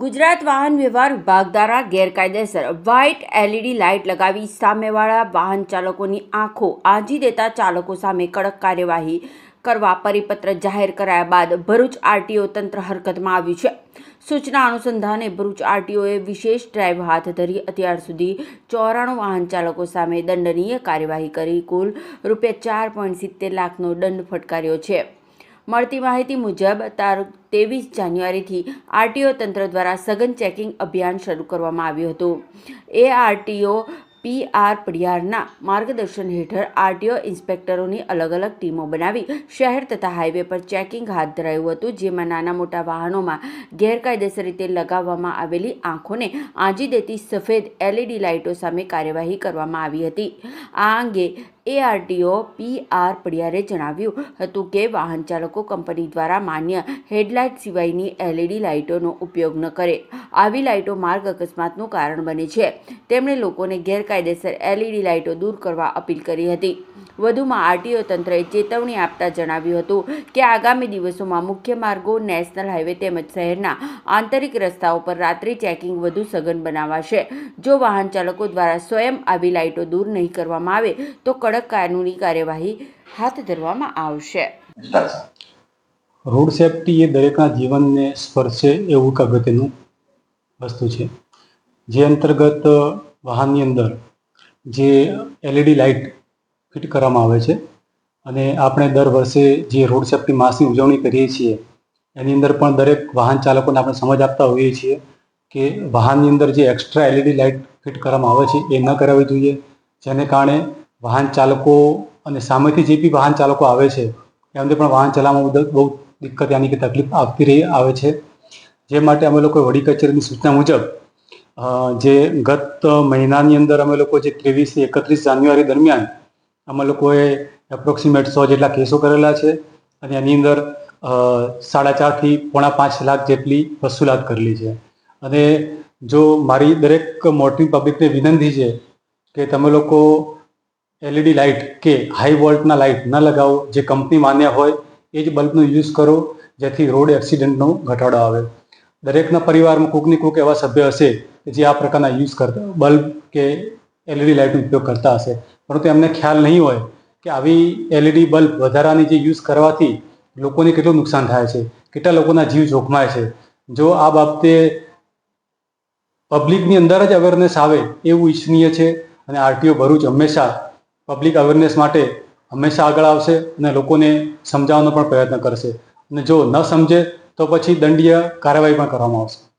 ગુજરાત વાહન વ્યવહાર વિભાગ દ્વારા ગેરકાયદેસર વ્હાઇટ એલઈડી લાઇટ લગાવી સામેવાળા વાહન ચાલકોની આંખો આજી દેતા ચાલકો સામે કડક કાર્યવાહી કરવા પરિપત્ર જાહેર કરાયા બાદ ભરૂચ આરટીઓ તંત્ર હરકતમાં આવ્યું છે. સૂચના અનુસંધાને ભરૂચ આરટીઓએ વિશેષ ડ્રાઈવ હાથ ધરી અત્યાર સુધી ચોરાણું વાહન ચાલકો સામે દંડનીય કાર્યવાહી કરી કુલ રૂપિયા ચાર લાખનો દંડ ફટકાર્યો છે. મળતી માહિતી મુજબ તારીખ ત્રેવીસ જાન્યુઆરીથી આરટીઓ તંત્ર દ્વારા સઘન ચેકિંગ અભિયાન શરૂ કરવામાં આવ્યું હતું. એ આરટીઓ પી આર પડિયારના માર્ગદર્શન હેઠળ આરટીઓ ઇન્સ્પેક્ટરોની અલગ અલગ ટીમો બનાવી શહેર તથા હાઈવે પર ચેકિંગ હાથ ધરાયું હતું, જેમાં નાના મોટા વાહનોમાં ગેરકાયદેસર રીતે લગાવવામાં આવેલી આંખોને આંજી દેતી સફેદ એલઈડી લાઇટો સામે કાર્યવાહી કરવામાં આવી હતી. આ અંગે એઆરટીઓ પી આર પડિયારે જણાવ્યું હતું કે, વાહન ચાલકો કંપની દ્વારા માન્ય હેડલાઇટ સિવાયની એલઈડી લાઇટોનો ઉપયોગ ન કરે. આવી લાઇટો માર્ગ અકસ્માતનું કારણ બને છે. તેમણે લોકોને ગેરકાયદેસર એલઈડી લાઇટો દૂર કરવા અપીલ કરી હતી. વધુમાં આરટીઓ તંત્રએ ચેતવણી આપતા જણાવ્યું હતું કે આગામી દિવસોમાં મુખ્ય માર્ગો નેશનલ હાઈવે તેમજ શહેરના આંતરિક રસ્તાઓ પર રાત્રિ ચેકિંગ વધુ સઘન બનાવાશે. જો વાહન ચાલકો દ્વારા સ્વયં આવી લાઇટો દૂર નહીં કરવામાં આવે, તો કડક કાનૂની કાર્યવાહી હાથ ધરવામાં આવશે. રોડ સેફટી એ દરેકના જીવનને સ્પર્શે એવું એક અગત્યનું વસ્તુ છે. જે અંતર્ગત વાહનની અંદર જે એલઈડી લાઇટ ફિટ કરવામાં આવે છે અને આપણે દર વર્ષે જે રોડ સેફ્ટી માસની ઉજવણી કરીએ છીએ, એની અંદર પણ દરેક વાહન ચાલકોને આપણે સમજ આપતા હોઈએ છીએ કે વાહનની અંદર જે એક્સ્ટ્રા એલઈડી લાઇટ ફિટ કરવામાં આવે છે એ ન કરાવવી જોઈએ. જેને કારણે વાહન ચાલકો અને સામેથી જે બી વાહન ચાલકો આવે છે એમને પણ વાહન ચલાવવામાં બહુ દિક્કત યાની કે તકલીફ આપતી રહી, આવે છે. જે માટે અમે લોકો વડી કચેરીની સૂચના મુજબ જે ગત મહિનાની અંદર અમે લોકો જે ત્રેવીસથી એકત્રીસ જાન્યુઆરી દરમિયાન અમે લોકોએ એપ્રોક્સિમેટ સો જેટલા કેસો કરેલા છે અને એની અંદર સાડા ચારથી પોણા પાંચ લાખ જેટલી વસૂલાત કરેલી છે. અને જો મારી દરેક મોટી પબ્લિકને વિનંતી છે કે તમે લોકો એલઈડી લાઇટ કે હાઈ વોલ્ટના લાઇટ ન લગાવો, જે કંપની માન્ય હોય, એ જ બલ્બનો યુઝ કરો, જેથી રોડ એક્સિડન્ટનો ઘટાડો આવે. દરેકના પરિવારમાં કોઈકની કોઈક એવા સભ્ય હશે જે આ પ્રકારના યુઝ કરતા બલ્બ કે એલઈડી લાઇટનો ઉપયોગ કરતા હશે. પરંતુ એમને ખ્યાલ નહીં હોય કે આવી એલઈડી બલ્બ વધારાની જે યુઝ કરવાથી લોકોને કેટલું નુકસાન થાય છે, કેટલા લોકોના જીવ જોખમાય છે. જો આ બાબતે પબ્લિકની અંદર જ અવેરનેસ આવે એવું ઈચ્છનીય છે અને આરટીઓ ભરૂચ હંમેશા પબ્લિક અવેરનેસ માટે હંમેશા આગળ આવશે અને લોકોને સમજાવવાનો પણ પ્રયત્ન કરશે. અને જો ન સમજે તો પછી દંડીય કાર્યવાહી પણ કરવામાં આવશે.